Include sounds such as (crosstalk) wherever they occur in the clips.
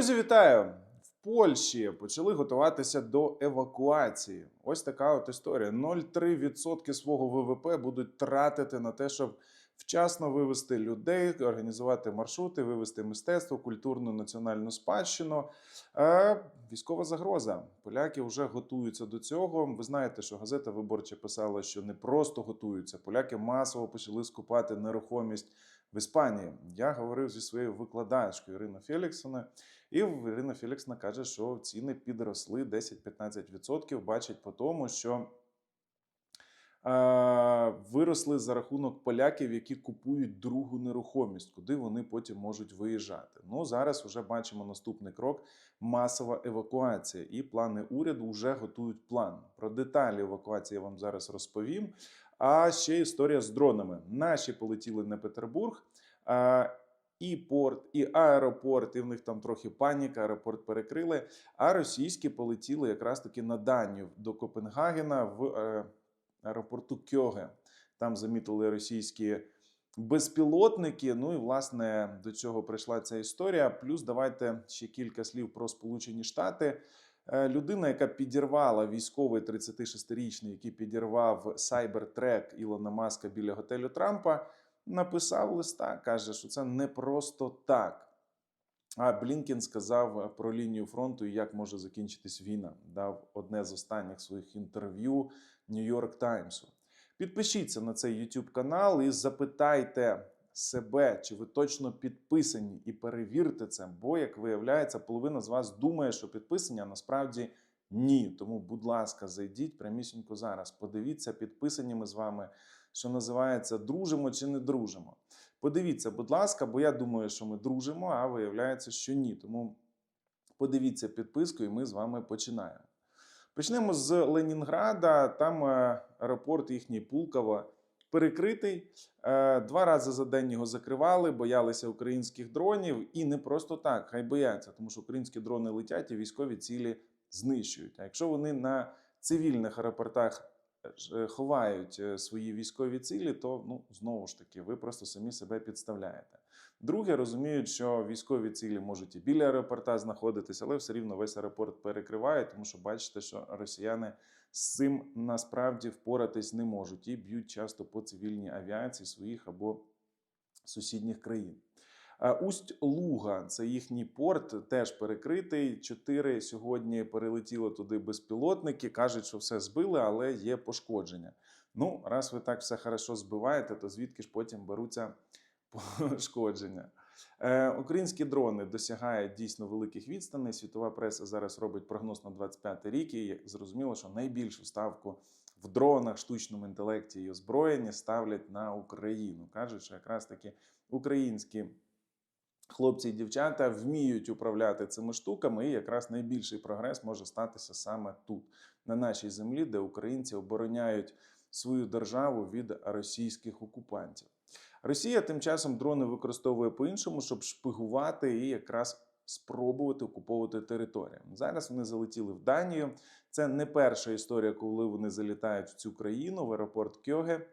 Друзі, вітаю! В Польщі почали готуватися до евакуації. Ось така от історія: 0,3% свого ВВП будуть тратити на те, щоб вчасно вивести людей, організувати маршрути, вивести мистецтво, культурну національну спадщину. Е, військова загроза. Поляки вже готуються до цього. Ви знаєте, що газета виборча писала, що не просто готуються. Поляки масово почали скупати нерухомість в Іспанії. Я говорив зі своєю викладачкою Іриною Феліксоною. І Ірина Феліксна каже, що ціни підросли 10-15%. Бачить по тому, що е, виросли за рахунок поляків, які купують другу нерухомість, куди вони потім можуть виїжджати. Ну зараз вже бачимо наступний крок: масова евакуація. І плани уряду вже готують план. Про деталі евакуації я вам зараз розповім. А ще історія з дронами. Наші полетіли на Петербург. е, і порт, і аеропорт, і в них там трохи паніка, аеропорт перекрили. А російські полетіли якраз таки на Данію до Копенгагена в е, аеропорту Кьоге. Там замітили російські безпілотники. Ну і власне до цього прийшла ця історія. Плюс давайте ще кілька слів про Сполучені Штати. Е, Людина, яка підірвала військовий 36-річний, який підірвав сайбертрек Ілона Маска біля готелю Трампа, написав листа, каже, що це не просто так. А Блінкен сказав про лінію фронту і як може закінчитись війна. Дав одне з останніх своїх інтерв'ю Нью-Йорк Таймсу. Підпишіться на цей YouTube канал і запитайте себе, чи ви точно підписані, і перевірте це. Бо, як виявляється, половина з вас думає, що підписані, а насправді ні. Тому, будь ласка, зайдіть прямісінько зараз. Подивіться, підписані ми з вами, що називається дружимо чи не дружимо. Подивіться, будь ласка, бо я думаю, що ми дружимо, а виявляється, що ні. Тому подивіться підписку, і ми з вами починаємо. Почнемо з Ленінграда. Там е, аеропорт їхній Пулково перекритий. Е, Два рази за день його закривали, боялися українських дронів. І не просто так, хай бояться, тому що українські дрони летять і військові цілі знищують. А якщо вони на цивільних аеропортах ховають е, свої військові цілі, то ну знову ж таки ви просто самі себе підставляєте. Друге, розуміють, що військові цілі можуть і біля аеропорта знаходитися, але все рівно весь аеропорт перекриває, тому що бачите, що росіяни з цим насправді впоратись не можуть і б'ють часто по цивільній авіації своїх або сусідніх країн. Е, Усть Луга, це їхній порт, теж перекритий. Чотири сьогодні перелетіли туди безпілотники. кажуть, що все збили, але є пошкодження. Ну, раз ви так все хорошо збиваєте, то звідки ж потім беруться (laughs) пошкодження? Е, Українські дрони досягають дійсно великих відстаней. Світова преса зараз робить прогноз на 25 рік. І зрозуміло, що найбільшу ставку в дронах, штучному інтелекті і озброєнні ставлять на Україну. кажуть, що якраз таки українські хлопці і дівчата вміють управляти цими штуками, і якраз найбільший прогрес може статися саме тут, на нашій землі, де українці обороняють свою державу від російських окупантів. Росія тим часом дрони використовує по-іншому, щоб шпигувати і якраз спробувати окуповувати територію. Зараз вони залетіли в Данію. Це не перша історія, коли вони залітають в цю країну в аеропорт Кьоге.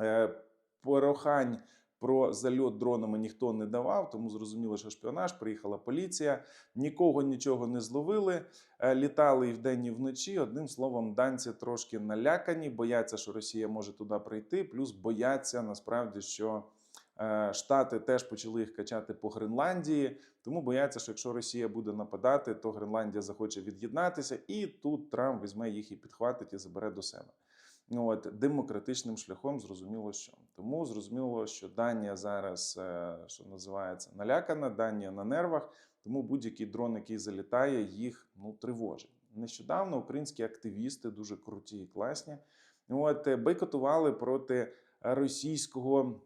Е, Порохань про зальот дронами ніхто не давав, тому зрозуміло, що шпіонаж. Приїхала поліція, нікого нічого не зловили. Е, Літали і вдень, і вночі. Одним словом, данці трошки налякані, бояться, що Росія може туди прийти. Плюс бояться насправді, що е, Штати теж почали їх качати по Гренландії, тому бояться, що якщо Росія буде нападати, то Гренландія захоче від'єднатися, і тут Трамп візьме їх і підхватить і забере до себе. Ну, от демократичним шляхом зрозуміло, що тому зрозуміло, що Данія зараз, е, що називається, налякана, Данія на нервах. Тому будь-який дрон, який залітає, їх ну тривожить. Нещодавно українські активісти дуже круті і класні. От е, бойкотували проти російського.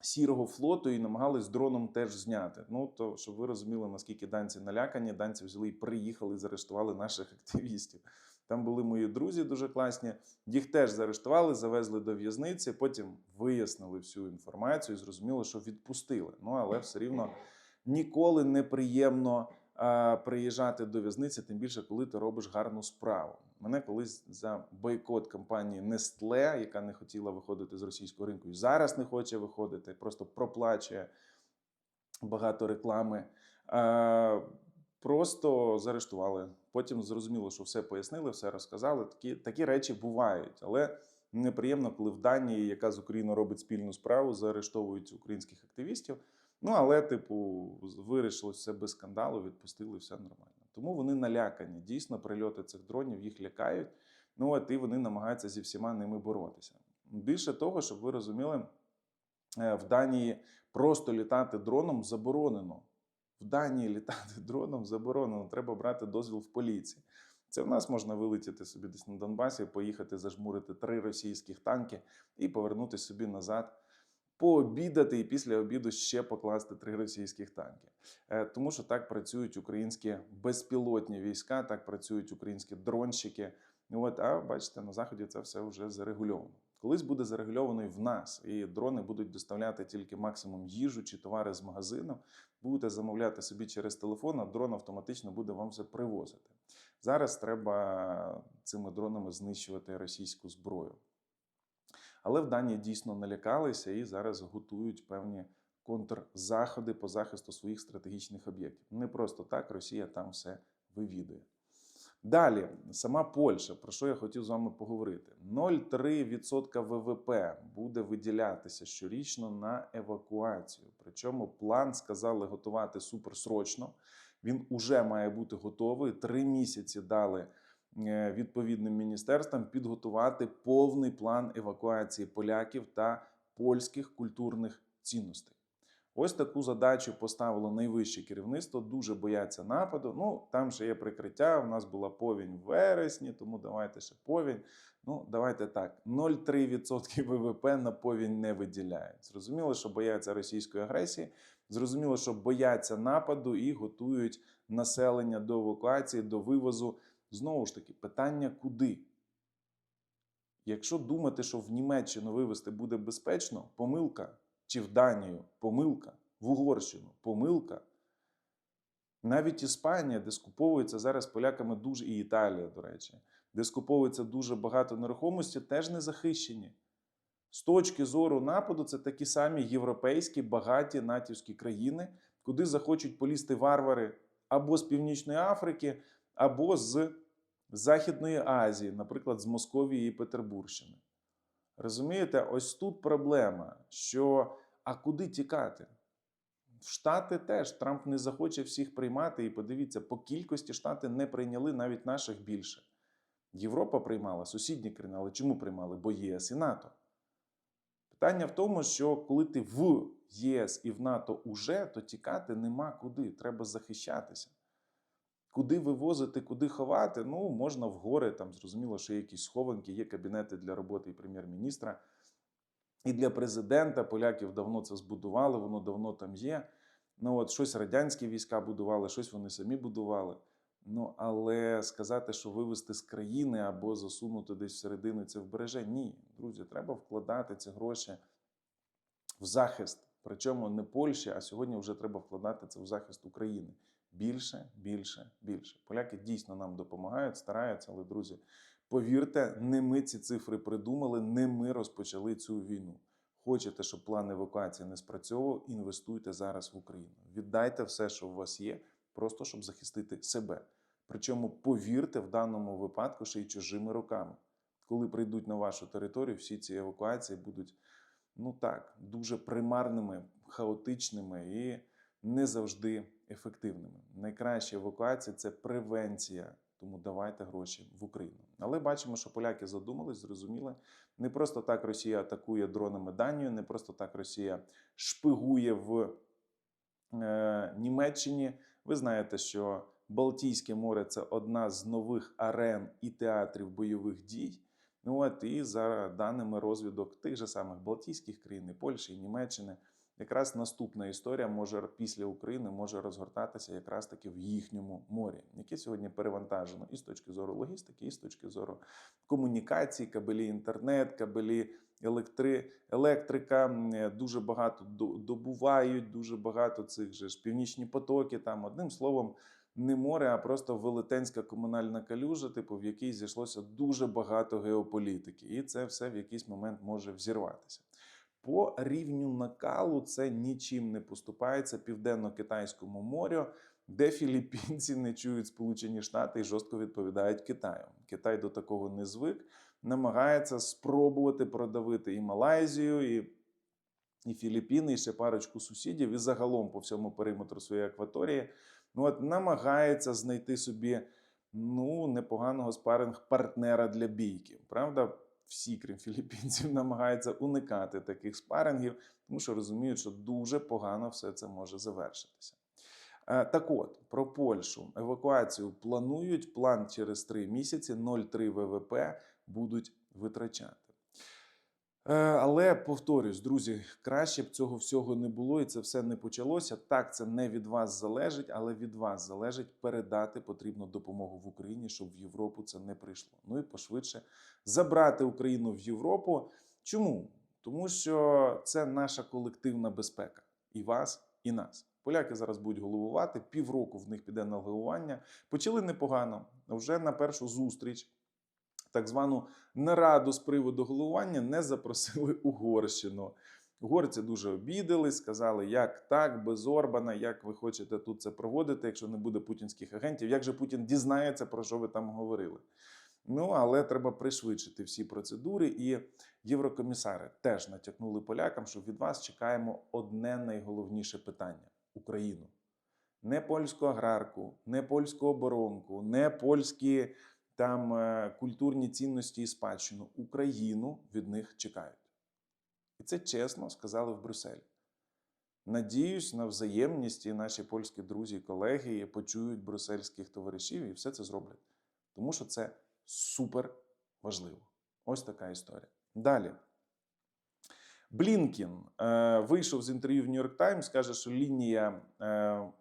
Сірого флоту і намагались дроном теж зняти. Ну то щоб ви розуміли, наскільки данці налякані, данці взяли і приїхали, і заарештували наших активістів. Там були мої друзі дуже класні. Їх теж заарештували, завезли до в'язниці. Потім вияснили всю інформацію і зрозуміло, що відпустили. Ну але все рівно ніколи не приємно а, приїжджати до в'язниці, тим більше, коли ти робиш гарну справу. Мене колись за бойкот компанії Nestle, яка не хотіла виходити з російського ринку, і зараз не хоче виходити, просто проплачує багато реклами. Просто заарештували. Потім зрозуміло, що все пояснили, все розказали. Такі, такі речі бувають, але неприємно, коли в Данії, яка з Україною робить спільну справу, заарештовують українських активістів. Ну але, типу, вирішили все без скандалу, відпустили, все нормально. Тому вони налякані. Дійсно, прильоти цих дронів їх лякають. Ну от і вони намагаються зі всіма ними боротися. Більше того, щоб ви розуміли, е, в Данії просто літати дроном заборонено. В Данії літати (laughs) дроном заборонено. Треба брати дозвіл в поліції. Це в нас можна вилетіти собі десь на Донбасі, поїхати зажмурити три російських танки і повернутися собі назад, пообідати і після обіду ще покласти три російських танки. Е, Тому що так працюють українські безпілотні війська, так працюють українські дронщики. От, а бачите, на заході це все вже зарегульовано. Колись буде зарегульовано і в нас, і дрони будуть доставляти тільки максимум їжу чи товари з магазину. Будете замовляти собі через телефон, а дрон автоматично буде вам все привозити. Зараз треба цими дронами знищувати російську зброю. Але в Данії дійсно налякалися і зараз готують певні контрзаходи по захисту своїх стратегічних об'єктів. Не просто так Росія там все вивідує. Далі, сама Польща, про що я хотів з вами поговорити: 0,3% ВВП буде виділятися щорічно на евакуацію. Причому план сказали готувати суперсрочно. Він уже має бути готовий. Три місяці дали е, відповідним міністерствам підготувати повний план евакуації поляків та польських культурних цінностей. Ось таку задачу поставило найвище керівництво. Дуже бояться нападу. Ну там ще є прикриття. У нас була повінь в вересні, тому давайте ще повінь. Ну, давайте так: 0,3% ВВП на повінь не виділяють. Зрозуміло, що бояться російської агресії. Зрозуміло, що бояться нападу і готують населення до евакуації, до вивозу. Знову ж таки, питання куди? Якщо думати, що в Німеччину вивезти буде безпечно, помилка. Чи в Данію помилка, в Угорщину помилка. Навіть Іспанія, де скуповується зараз поляками дуже і Італія, до речі, де скуповується дуже багато нерухомості, теж не захищені. З точки зору нападу, це такі самі європейські багаті натівські країни, куди захочуть полізти варвари або з Північної Африки, або з Західної Азії, наприклад, з Московії і Петербурщини. Розумієте, ось тут проблема, що а куди тікати? В Штати теж Трамп не захоче всіх приймати, і подивіться, по кількості штати не прийняли навіть наших більше. Європа приймала сусідні країни, але чому приймали? Бо ЄС і НАТО. Питання в тому, що коли ти в ЄС і в НАТО уже, то тікати нема куди. Треба захищатися. Куди вивозити, куди ховати? Ну, можна в гори, там зрозуміло, що є якісь схованки, є кабінети для роботи і прем'єр-міністра. І для президента поляків давно це збудували, воно давно там є. Ну, от щось радянські війська будували, щось вони самі будували. Ну, але сказати, що вивезти з країни або засунути десь всередину це вбереже, ні, друзі, треба вкладати ці гроші в захист. Причому не Польщі, а сьогодні вже треба вкладати це в захист України. Більше, більше, більше. Поляки дійсно нам допомагають, стараються, але, друзі, повірте, не ми ці цифри придумали, не ми розпочали цю війну. Хочете, щоб план евакуації не спрацьовував, інвестуйте зараз в Україну. Віддайте все, що у вас є, просто щоб захистити себе. Причому повірте в даному випадку ще й чужими руками. Коли прийдуть на вашу територію, всі ці евакуації будуть ну так, дуже примарними, хаотичними і не завжди ефективними. Найкраща евакуація це превенція. Тому давайте гроші в Україну. Але бачимо, що поляки задумались, зрозуміли. Не просто так Росія атакує дронами Данію, не просто так Росія шпигує в е, Німеччині. Ви знаєте, що Балтійське море це одна з нових арен і театрів бойових дій. Ну от і за даними розвідок тих же самих Балтійських країн, і Польщі і Німеччини, якраз наступна історія може після України може розгортатися якраз таки в їхньому морі, яке сьогодні перевантажено і з точки зору логістики, і з точки зору комунікації, кабелі інтернет, кабелі електри, електрика. Дуже багато до- добувають, дуже багато цих же ж північні потоки. Там одним словом. Не море, а просто велетенська комунальна калюжа, типу, в якій зійшлося дуже багато геополітики, і це все в якийсь момент може взірватися. По рівню накалу це нічим не поступається південно-китайському морю. де філіппінці не чують Сполучені Штати і жорстко відповідають Китаю. Китай до такого не звик, намагається спробувати продавити і Малайзію, і, і Філіппіни, і ще парочку сусідів, і загалом по всьому периметру своєї акваторії. Ну от намагається знайти собі ну непоганого спаринг партнера для бійки. Правда, всі, крім філіппінців, (laughs) намагаються уникати таких спарингів, тому що розуміють, що дуже погано все це може завершитися. Е, Так от, про Польщу евакуацію планують. План через три місяці 0,3 ВВП будуть витрачати. Е, Але повторюсь, друзі, краще б цього всього не було і це все не почалося. Так, це не від вас залежить, але від вас залежить передати потрібну допомогу в Україні, щоб в Європу це не прийшло. Ну і пошвидше забрати Україну в Європу. Чому? Тому що це наша колективна безпека і вас, і нас. Поляки зараз будуть головувати. Півроку в них піде на головування. Почали непогано. Вже на першу зустріч, так звану нараду з приводу головування, не запросили Угорщину. Угорці дуже обідали, сказали, як так, без Орбана, як ви хочете тут це проводити, якщо не буде путінських агентів, як же Путін дізнається, про що ви там говорили. Ну, але треба пришвидшити всі процедури, і єврокомісари теж натякнули полякам, що від вас чекаємо одне найголовніше питання Україну. Не польську аграрку, не польську оборонку, не польські там е, культурні цінності і спадщину. Україну від них чекають. І це чесно сказали в Брюсселі. Надіюсь на взаємність, і наші польські друзі і колеги почують брюссельських товаришів і все це зроблять. Тому що це супер важливо. Ось така історія. Далі. Блінкін е, вийшов з інтерв'ю в Нью-Йорк Таймс, каже, що лінія е,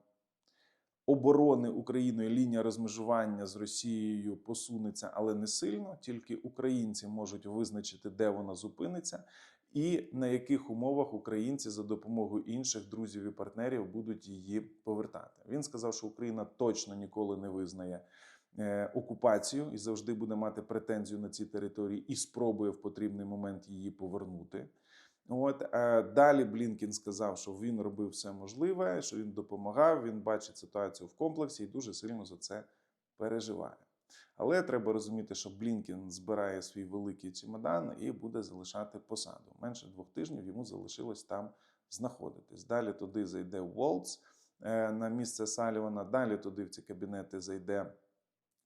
оборони Україною, лінія розмежування з Росією посунеться, але не сильно. Тільки українці можуть визначити, де вона зупиниться, і на яких умовах українці за допомогою інших друзів і партнерів будуть її повертати. Він сказав, що Україна точно ніколи не визнає е, окупацію і завжди буде мати претензію на ці території і спробує в потрібний момент її повернути. От е, далі Блінкін сказав, що він робив все можливе, що він допомагав, він бачить ситуацію в комплексі і дуже сильно за це переживає. Але треба розуміти, що Блінкін збирає свій великий чемодан і буде залишати посаду. Менше двох тижнів йому залишилось там знаходитись. Далі туди зайде Волц е, на місце Салівана. Далі туди в ці кабінети зайде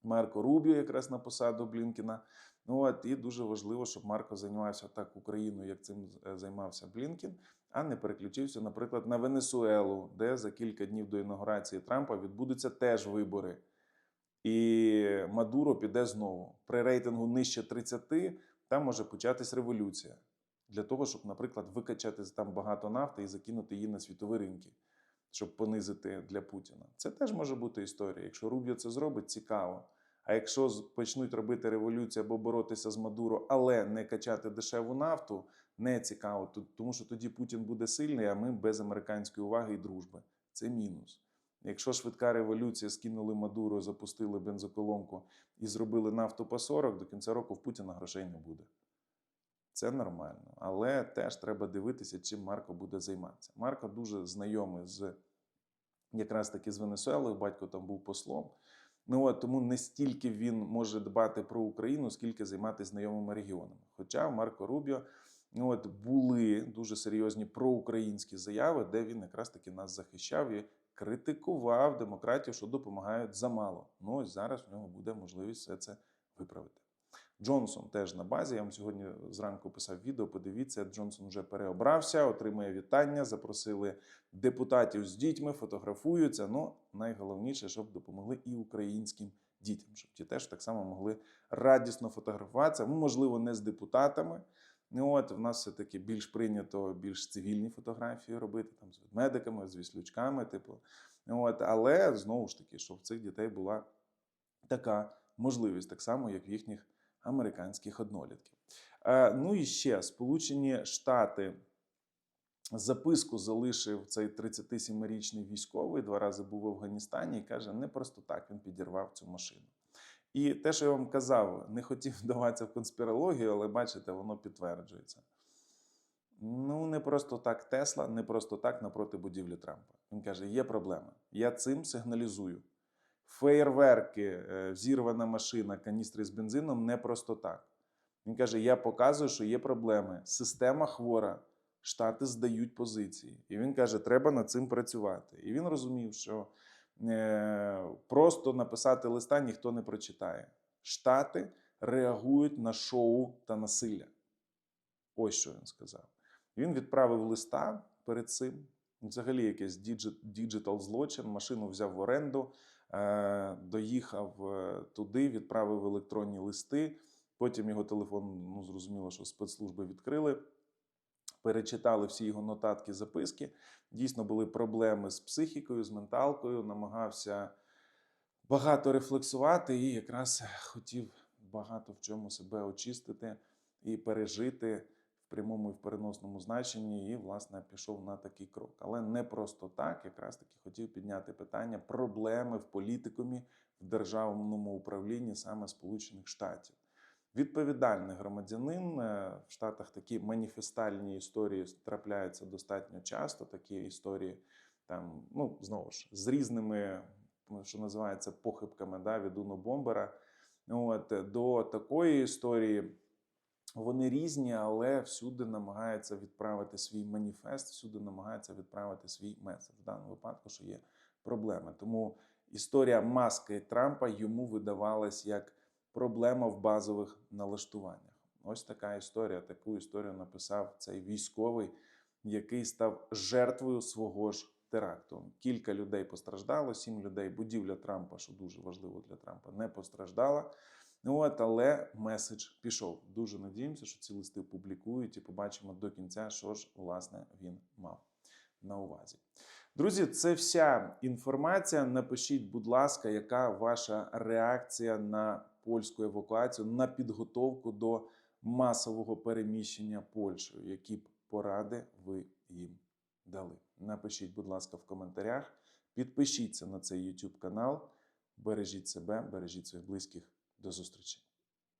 Марко Рубіо, якраз на посаду Блінкіна. Ну от і дуже важливо, щоб Марко займався так Україною, як цим е, займався Блінкін, а не переключився, наприклад, на Венесуелу, де за кілька днів до інаугурації Трампа відбудуться теж вибори. І Мадуро піде знову. При рейтингу нижче 30 там може початись революція для того, щоб, наприклад, викачати там багато нафти і закинути її на світові ринки, щоб понизити для Путіна. Це теж може бути історія. Якщо Рубіо це зробить, цікаво. А якщо почнуть робити революцію або боротися з Мадуро, але не качати дешеву нафту, не цікаво, тому що тоді Путін буде сильний, а ми без американської уваги і дружби. Це мінус. Якщо швидка революція скинули Мадуро, запустили бензоколонку і зробили нафту по 40, до кінця року в Путіна грошей не буде. Це нормально. Але теж треба дивитися, чим Марко буде займатися. Марко дуже знайомий з якраз таки з Венесуелою, батько там був послом. Ну от тому не стільки він може дбати про Україну, скільки займатися знайомими регіонами. Хоча Марко Рубіо ну от були дуже серйозні проукраїнські заяви, де він якраз таки нас захищав і критикував демократів, що допомагають замало. Ну ось зараз в нього буде можливість все це виправити. Джонсон теж на базі. Я вам сьогодні зранку писав відео. Подивіться, Джонсон вже переобрався, отримує вітання. Запросили депутатів з дітьми, фотографуються. Ну, найголовніше, щоб допомогли і українським дітям, щоб ті теж так само могли радісно фотографуватися. Ну, можливо, не з депутатами. Ну, от в нас все-таки більш прийнято більш цивільні фотографії робити, там з ведмедиками, з віслючками, типу. От, але знову ж таки, щоб в цих дітей була така можливість, так само, як в їхніх американських однолітків. Е, ну і ще Сполучені Штати записку залишив цей 37-річний військовий, два рази був в Афганістані і каже, не просто так він підірвав цю машину. І те, що я вам казав, не хотів (laughs) вдаватися в конспірологію, але бачите, воно підтверджується. Ну, не просто так Тесла, не просто так напроти будівлі Трампа. Він каже: є проблема. Я цим сигналізую. Феєрверки, е, взірвана машина, каністри з бензином не просто так. Він каже: Я показую, що є проблеми. Система хвора, штати здають позиції. І він каже, треба над цим працювати. І він розумів, що е, просто написати листа ніхто не прочитає. Штати реагують на шоу та насилля. Ось що він сказав. Він відправив листа перед цим. Взагалі, якийсь діджитал злочин, машину взяв в оренду, е, доїхав е, туди, відправив електронні листи. Потім його телефон, ну зрозуміло, що спецслужби відкрили, перечитали всі його нотатки, записки. Дійсно були проблеми з психікою, з менталкою, намагався багато рефлексувати і якраз хотів багато в чому себе очистити і пережити прямому і в переносному значенні, і, власне, пішов на такий крок. Але не просто так, якраз таки хотів підняти питання проблеми в політикумі, в державному управлінні саме Сполучених Штатів. Відповідальний громадянин е, в Штатах такі маніфестальні історії трапляються достатньо часто. Такі історії там, ну знову ж з різними, що називається, похибками да, від Унобомбера. От до такої історії вони різні, але всюди намагаються відправити свій маніфест, всюди намагаються відправити свій меседж. В даному випадку, що є проблеми. Тому історія маски Трампа йому видавалась як проблема в базових налаштуваннях. Ось така історія. Таку історію написав цей військовий, який став жертвою свого ж теракту. Кілька людей постраждало, сім людей. Будівля Трампа, що дуже важливо для Трампа, не постраждала. От, але меседж пішов. Дуже надіємося, що ці листи публікують і побачимо до кінця, що ж власне він мав на увазі. Друзі, це вся інформація. Напишіть, будь ласка, яка ваша реакція на польську евакуацію, на підготовку до масового переміщення Польщею, які б поради ви їм дали. Напишіть, будь ласка, в коментарях. Підпишіться на цей YouTube канал. Бережіть себе, бережіть своїх близьких. До зустрічі!